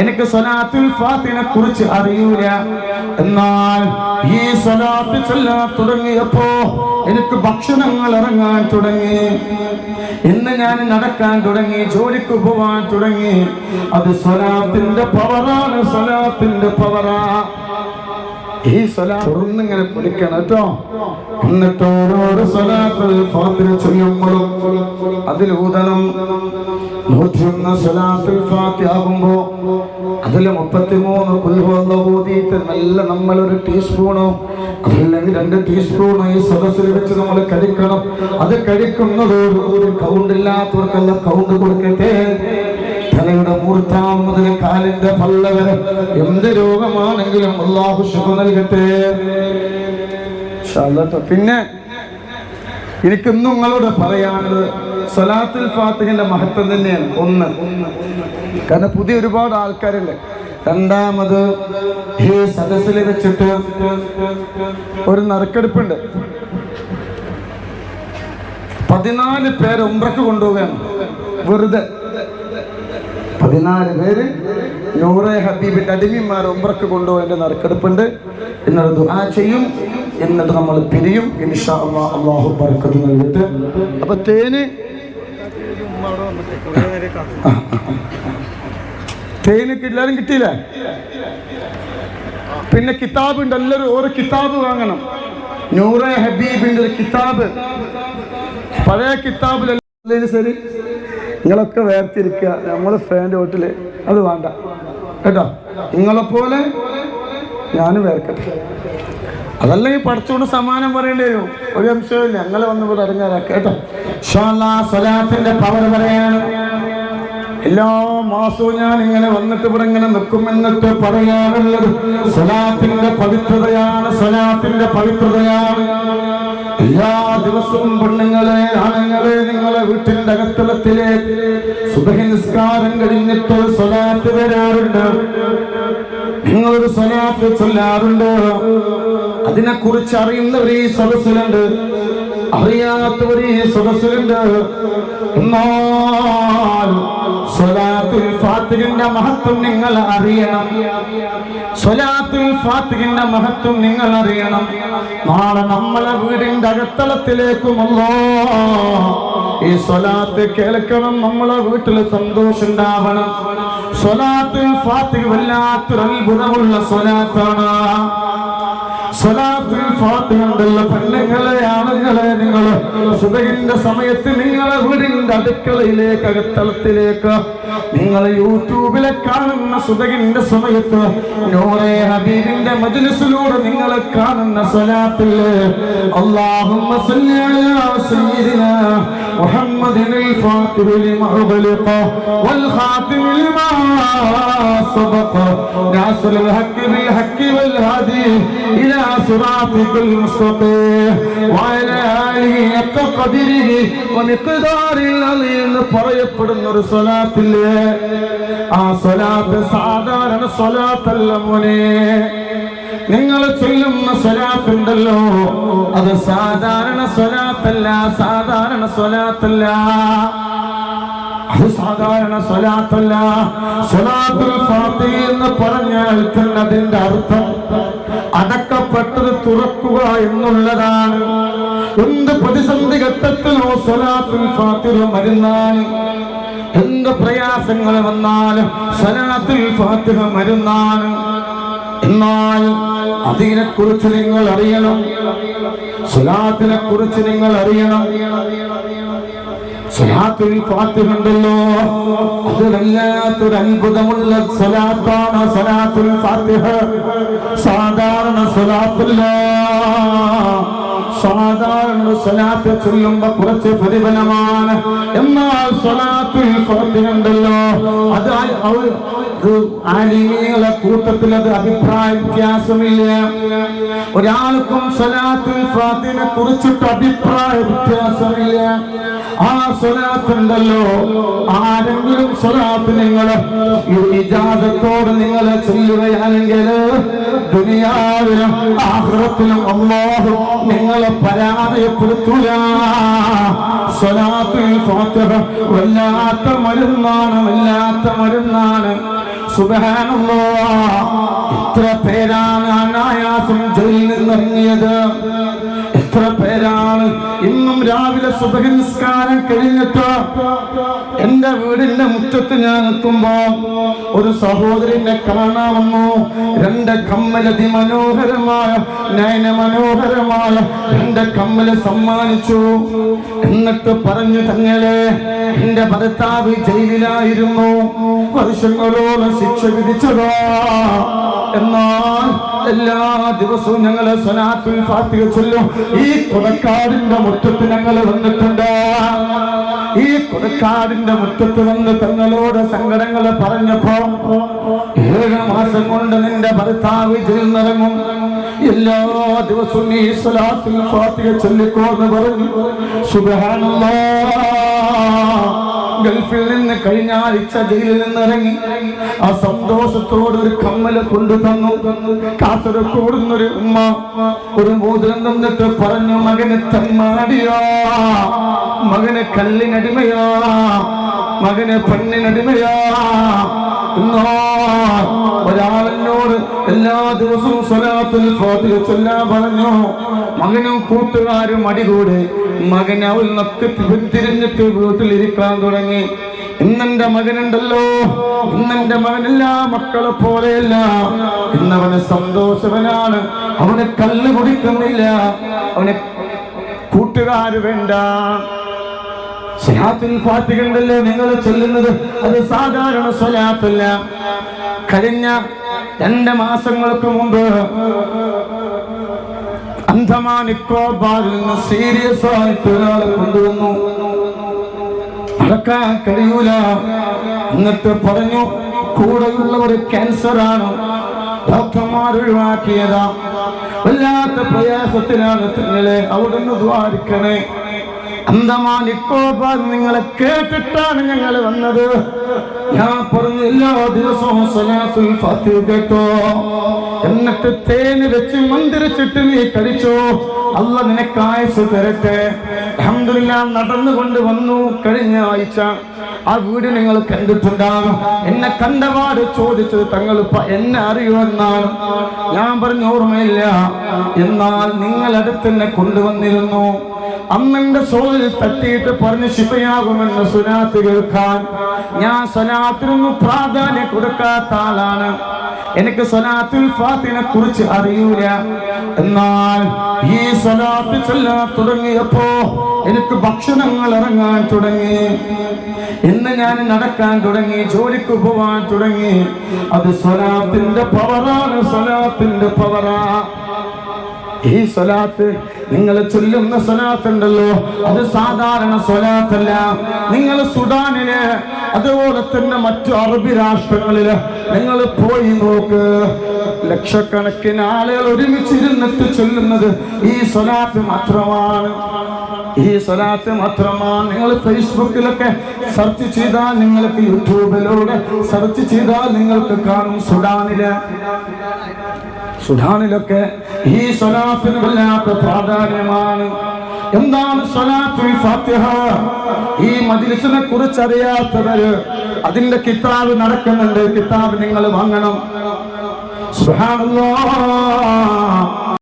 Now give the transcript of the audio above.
എനിക്ക് സ്വലാത്തുൽ ഫാത്തിനെ കുറിച്ച് അറിയൂല. എന്നാൽ ഈ സ്വലാത്ത് ചൊല്ലാൻ തുടങ്ങിയപ്പോ എനിക്ക് ഭക്ഷണങ്ങൾ ഇറങ്ങാൻ തുടങ്ങി. ഇന്ന് ഞാൻ നടക്കാൻ തുടങ്ങി ജോലിക്ക് പോവാൻ തുടങ്ങി. അത് സ്വലാത്തിന്റെ പവറാണ് സ്വലാത്തിന്റെ പവറാ ഈ സ്വലാ തുറന്നിങ്ങനെ പിടിക്കണം കേട്ടോ. എന്നിട്ട് ഓരോരോ സ്വലാത്തിൽ ഫാത്തിന ചൊല്ലുമ്പോഴും അതിലൂതണം നൂറ്റിയൊന്ന് സ്വലാത്തിൽ ഫാത്തിയാകുമ്പോ അതിൽ മുപ്പത്തിമൂന്ന് കുൽവന്ന ഊതിയിട്ട് നല്ല നമ്മളൊരു ടീസ്പൂണോ അതല്ലെങ്കിൽ രണ്ട് ടീസ്പൂൺ ഈ സദസ്സിൽ വെച്ച് നമ്മൾ കഴിക്കണം അത് കഴിക്കുന്നതോടുകൂടി കൗണ്ടില്ലാത്തവർക്കെല്ലാം കൗണ്ട് കൊടുക്കട്ടെ. തലയുടെ മൂർത്താവ് മുതൽ കാലിന്റെ പല്ല വരെ എന്ത് രോഗമാണെങ്കിലും അള്ളാഹു ശുഭ നൽകട്ടെ. പിന്നെ എനിക്കിന്നും നിങ്ങളോട് പറയാനുള്ളത് സലാത്തുൽ ഫാത്തിഹിന്റെ മഹത്വം തന്നെയാണ്. ഒന്ന്. കാരണം പുതിയ ഒരുപാട് ആൾക്കാരുണ്ട്. രണ്ടാമത് ഈ സദസ്സിൽ വെച്ചിട്ട് ഒരു നറുക്കെടുപ്പുണ്ട്. പതിനാല് പേര് ഉംറക്ക് കൊണ്ടുപോവുകയാണ്. വെറുതെ. പതിനാല് പേര് നൂറെ ഹബീബിന്റെ അടിമിമാർ ഉംറക്ക് കൊണ്ടുപോയതിന്റെ നറുക്കെടുപ്പുണ്ട്. എന്നിട്ട് ദുആ ചെയ്യും. എന്നിട്ട് നമ്മൾ പിരിയും. ഇൻഷാ അള്ളാഹു ബർക്കത്ത് നൽകിട്ട്. അപ്പൊ തേന് തേനൊക്കെ എല്ലാവരും കിട്ടിയില്ലേ? പിന്നെ കിതാബ് ഉണ്ട്. എല്ലാവരും ഓരോ കിതാബ് വാങ്ങണം. നൂറെ ഹബീബിന്റെ ഒരു കിതാബ്. പഴയ കിതാബിലെല്ലാം ശരി. നിങ്ങളൊക്കെ വേർതിരിക്കുക. നമ്മൾ ഫ്രണ്ട് വീട്ടിൽ അത് വേണ്ട. കേട്ടോ? നിങ്ങളെപ്പോലെ ഞാനും വേർക്കട്ടെ. അതല്ലെങ്കിൽ പഠിച്ചുകൊണ്ട് സമാനം പറയേണ്ടി വരും. ഒരു അംശവും ഞങ്ങൾ വന്ന് ഇവിടെ ഇറങ്ങാറാക്കുക കേട്ടോ? സ്വലാത്തിന്റെ പവർ പറയാണ്. എല്ലാ മാസവും ഞാൻ ഇങ്ങനെ വന്നിട്ട് ഇവിടെ ഇങ്ങനെ നിൽക്കും എന്നിട്ട് പറയാനുള്ളത് സ്വലാത്തിന്റെ പവിത്രതയാണ്. സലാത്തിന്റെ പവിത്രതയാണ്. എല്ലാ ദിവസവും പെണ്ണുങ്ങളെ ആണുങ്ങളെ നിങ്ങളെ വീട്ടിന്റെ അകത്തളത്തിലെ സുബഹി നിസ്കാരം കഴിഞ്ഞിട്ട് സ്വലാത്ത് വരാറുണ്ട്. നിങ്ങളൊരു സ്വലാത്ത് ചൊല്ലാറുണ്ട്. അതിനെ കുറിച്ച് അറിയുന്നവർ ഈ സദസ്സിലുണ്ട്. അറിയാത്തവർ ഈ സദസ്സിലുണ്ട് ഫാത്തിഹിന്റെ മഹത്വം നിങ്ങൾ അറിയണം. സ്വലാത്തുൽ ഫാത്തിഹിന്റെ മഹത്വം നിങ്ങൾ അറിയണം. നാളെ നമ്മളെ വീടിന്റെ അകത്തളത്തിലേക്കുമല്ലോ ഈ സ്വലാത്ത് കേൾക്കണം. നമ്മളെ വീട്ടിൽ സന്തോഷം ഉണ്ടാവണം സ്വലാത്തുൽ ഫാത്തിഹ് വല്ലാത്തൊരു അത്ഭുതമുള്ള സ്വലാത്താണ്. ഉണ്ടല്ലോ പെണ്ണുങ്ങളെ ആണുങ്ങളെ നിങ്ങൾ സുബഹിന്റെ സമയത്ത് നിങ്ങളെ വീടിന്റെ അടുക്കളയിലേക്ക് അകത്തളത്തിലേക്ക് നിങ്ങൾ യൂട്യൂബിലെ കാണുന്ന സുബഹിന്റെ സമയത്ത് നൂറെ ഹബീബിന്റെ മജ്ലിസിലൂടെ നിങ്ങൾ കാണുന്ന സ്വലാത്തിൽ اللهم صل على سيدنا محمد الفاتح لما أغلق والخاتم لما سبق ناصر الحق بالحق والهادي إلى صراطك المستقيم وعلى آله حق قدره ومقدار العظيم എന്ന് പറയപ്പെടുന്ന ഒരു സ്വലാത്തില്ലേ ആ സ്വലാത്ത് സാധാരണ സ്വലാത്തല്ല മോനെ നിങ്ങൾ ചൊല്ലുന്ന സ്വലാത്തുണ്ടല്ലോ അത് സാധാരണ സ്വലാത്തല്ല സാധാരണ സ്വലാത്തല്ല അത് സാധാരണ സ്വലാത്തല്ല സ്വലാത്തുൽ ഫാത്തിഹ എന്ന് പറഞ്ഞാൽ തന്നെ അതിന്റെ അർത്ഥം അടക്കപ്പെട്ടത് തുറക്കുക എന്നുള്ളതാണ്. എന്ത് പ്രതിസന്ധി ഘട്ടത്തിലോ സ്വലാത്തുൽ ഫാത്തിഹ മരുന്നാണ്. എന്ത് പ്രയാസങ്ങൾ വന്നാലും സ്വലാത്തുൽ ഫാത്തിഹ മരുന്നാണ്. എന്നാൽ അതിനെക്കുറിച്ച് നിങ്ങൾ അറിയണം. സ്വലാത്തിനെ കുറിച്ച് നിങ്ങൾ അറിയണം. സ്വലാത്തുൽ ഫാത്തിഹ ഉണ്ടല്ലോ അത് വല്ലാത്തൊരു അത്ഭുതമുള്ള സ്വലാത്താണ് സ്വലാത്തുൽ ഫാത്തിഹ. സാധാരണ സ്വലാത്തില്ല. സാധാരണ സ്വലാത്ത് ചൊല്ലുമ്പോ കുറച്ച് പ്രതിഫലമാണ്. എന്നാൽ സ്വലാത്തുൽ ഉണ്ടല്ലോ അത് അവർ ആലിമീങ്ങളെ കൂട്ടത്തിൽ അത് അഭിപ്രായ വ്യത്യാസമില്ല. ഒരാൾക്കും സലാത്തിൽ ഫാത്തിനെ കുറിച്ചിട്ട് അഭിപ്രായ വ്യത്യാസമില്ല. ആ സ്വലാത്ത് ഉണ്ടല്ലോ ആരെങ്കിലും സ്വലാത്ത് നിങ്ങൾ ഇജാദത്തോട് നിങ്ങൾ ചൊല്ലുകയാണെങ്കിൽ ദുനിയാവിലും ആഹ്റത്തിലും അള്ളാഹു നിങ്ങളെ പരാജയപ്പെടുത്തൂല. സ്വലാത്തിൽ ഫാത്തിഹ വല്ലാത്ത മരുന്നാണ് മരുന്നാണ്. സുബഹാനല്ലാ. എത്ര പേരാണ് അനായാസം ജയിലിൽ നിന്നിറങ്ങിയത്? എത്ര പേരാണ് ഇന്നും രാവിലെ സുബഹ നിസ്കാരം കഴിഞ്ഞിട്ട് എന്റെ വീടിന്റെ മുറ്റത്ത് ഞാൻ നിൽക്കുമ്പോ ഒരു സഹോദരിനെ കാണാമെന്നു രണ്ട് കമ്മലതി മനോഹരമായ നയന മനോഹരമായ രണ്ട് കമ്മൽ സമ്മാനിച്ചു. എന്നിട്ട് പറഞ്ഞു തങ്ങളെ എന്റെ ഭർത്താവ് ജയിലിലായിരുന്നു. വർഷങ്ങളോളം ശിക്ഷ വിധിച്ചതാ. എന്നാൽ എല്ലാ ദിവസവും ഞങ്ങൾ സ്വനാത്തുൽ ഫാത്തിഹ ചൊല്ലും. ഈ കൊടക്കാടിന്റെ മുറ്റത്ത് ഞങ്ങൾ വന്നിട്ടുണ്ട്. ഈ കൊടക്കാടിന്റെ മുറ്റത്ത് വന്ന് തങ്ങളോട് സങ്കടങ്ങൾ പറഞ്ഞപ്പോ ഏഴ് മാസം കൊണ്ട് നിന്റെ ഭർത്താവ് ജയിലിറങ്ങും എല്ലാ ദിവസവും ഈ സ്വലാത്തിൽ ഫാത്തിഹ ചൊല്ലിക്കോ എന്ന് പറഞ്ഞു. സുബ്ഹാനല്ലാഹ് ഗൾഫിൽ നിന്ന് കഴിഞ്ഞ ആഴ്ച ജയിലിൽ നിന്ന് ഇറങ്ങി ആ സന്തോഷത്തോടെ ഒരു കമ്മൽ കൊണ്ടു തന്നു കാസർഗോഡുന്നൊരു ഉമ്മ ഒരു മോതിരം തന്നിട്ട് പറഞ്ഞു മകന് തമ്മാടിയാ മകന് കല്ലിനടിമയാ മകന് പെണ്ണിനടിമയാ എന്നോ ഒരാളെന്നോട് എല്ലാ ദിവസവും സ്വലാത്തിൽ ഫാത്തിഹ ചൊല്ലാൻ പറഞ്ഞു. മകനും കൂട്ടുകാരും അടികൂടെ മകൻ അവൾ നൊക്കെ തിരിഞ്ഞിട്ട് വീട്ടിലിരിക്കാൻ തുടങ്ങി. ഇന്നെന്റെ മകനുണ്ടല്ലോ. ഇന്നെന്റെ മകനെല്ലാ മക്കളെ പോലെയല്ല. ഇന്നവന് സന്തോഷവനാണ്. അവന് കല്ല് കുടിക്കുന്നില്ല. അവന് കൂട്ടുകാര് വേണ്ട. ഉണ്ടല്ലോ നിങ്ങൾ ചൊല്ലുന്നത്? അത് സാധാരണ സ്വലാത്തല്ല. കഴിഞ്ഞ രണ്ട് മാസങ്ങൾക്ക് മുമ്പ് അന്ധമാൻ നിക്കോബാറിൽ നിന്ന് സീരിയസ് ആയിട്ട് ഒരാളെ കൊണ്ടുവന്നു. നടക്കാൻ കഴിയൂല. എന്നിട്ട് പറഞ്ഞു കൂടെയുള്ളവർ ക്യാൻസർ ആണ് ഡോക്ടർമാർ ഒഴിവാക്കിയതാ. വല്ലാത്ത പ്രയാസത്തിലാണ് അവിടെ അവിടുന്ന് ദ്വാരിക്കണേ. അന്തമാൻ നിക്കോബാർ നിങ്ങളെ കേട്ടിട്ടാണ് ഞങ്ങൾ വന്നത്. ഞാൻ പറഞ്ഞു എല്ലാ ദിവസവും സലാത്തുൽ ഫാത്തിഹ കേട്ടോ. എന്നിട്ട് തേന് വെച്ച് മന്ദിരച്ചിട്ട് നീ കഴിച്ചോ അല്ല നിനക്ക് ആയുസ് തരട്ടെ. അഹമ്മദില്ല നടന്നുകൊണ്ട് വന്നു കഴിഞ്ഞ ആഴ്ച. ആ വീട് നിങ്ങൾ കണ്ടിട്ടുണ്ടാകും. എന്നെ കണ്ടപാട് ചോദിച്ചത് തങ്ങൾ എന്നെ അറിയുമെന്നാണ്. ഞാൻ പറഞ്ഞ ഓർമ്മയില്ല. എന്നാൽ നിങ്ങൾ അടുത്തെന്നെ കൊണ്ടുവന്നിരുന്നു. അന്നെന്റെ സോളിൽ തട്ടിയിട്ട് പറഞ്ഞ് ശിഫയാകുമെന്ന് സുനാത്ത് കേൾക്കാൻ. ഞാൻ സ്വനാത്തിനൊന്നും പ്രാധാന്യം കൊടുക്കാത്ത ആളാണ്. എനിക്ക് സ്വലാത്തുൽ ഫാത്തിനെ കുറിച്ച് അറിയൂല. എന്നാൽ ഈ സ്വലാത്ത് ചൊല്ലാൻ തുടങ്ങിയപ്പോ എനിക്ക് ഭക്ഷണങ്ങൾ ഇറങ്ങാൻ തുടങ്ങി. ഇന്ന് ഞാൻ നടക്കാൻ തുടങ്ങി ജോലിക്ക് പോവാൻ തുടങ്ങി. അത് സ്വലാത്തിന്റെ പവറാണ് സ്വലാത്തിന്റെ പവറാ. ഈ സ്വലാത്ത് നിങ്ങൾ ചൊല്ലുന്ന സ്വലാത്ത് ഉണ്ടല്ലോ അത് സാധാരണ സ്വലാത്തല്ല. നിങ്ങൾ സുഡാനിൽ അതുപോലെ തന്നെ മറ്റു അറബി രാഷ്ട്രങ്ങളിൽ നിങ്ങൾ പോയി നോക്ക്. ലക്ഷക്കണക്കിന് ആളുകൾ ഒരുമിച്ചിരുന്നിട്ട് ചൊല്ലുന്നത് ഈ സ്വലാത്ത് മാത്രമാണ്. ഈ സ്വലാത്ത് മാത്രമാണ് നിങ്ങൾ ഫേസ്ബുക്കിലൊക്കെ സെർച്ച് ചെയ്താൽ നിങ്ങൾക്ക് യൂട്യൂബിലൂടെ സെർച്ച് ചെയ്താൽ നിങ്ങൾക്ക് കാണും സുഡാനിൽ. സുഡാനിലൊക്കെ ഈ സ്വലാത്തിന് വല്ലാത്ത പ്രാധാന്യമാണ്. എന്താണ് ഈ മജിലിസിനെ കുറിച്ച് അറിയാത്തവര് അതിന്റെ കിതാബ് നടക്കുന്നുണ്ട്. കിതാബ് നിങ്ങൾ വാങ്ങണം.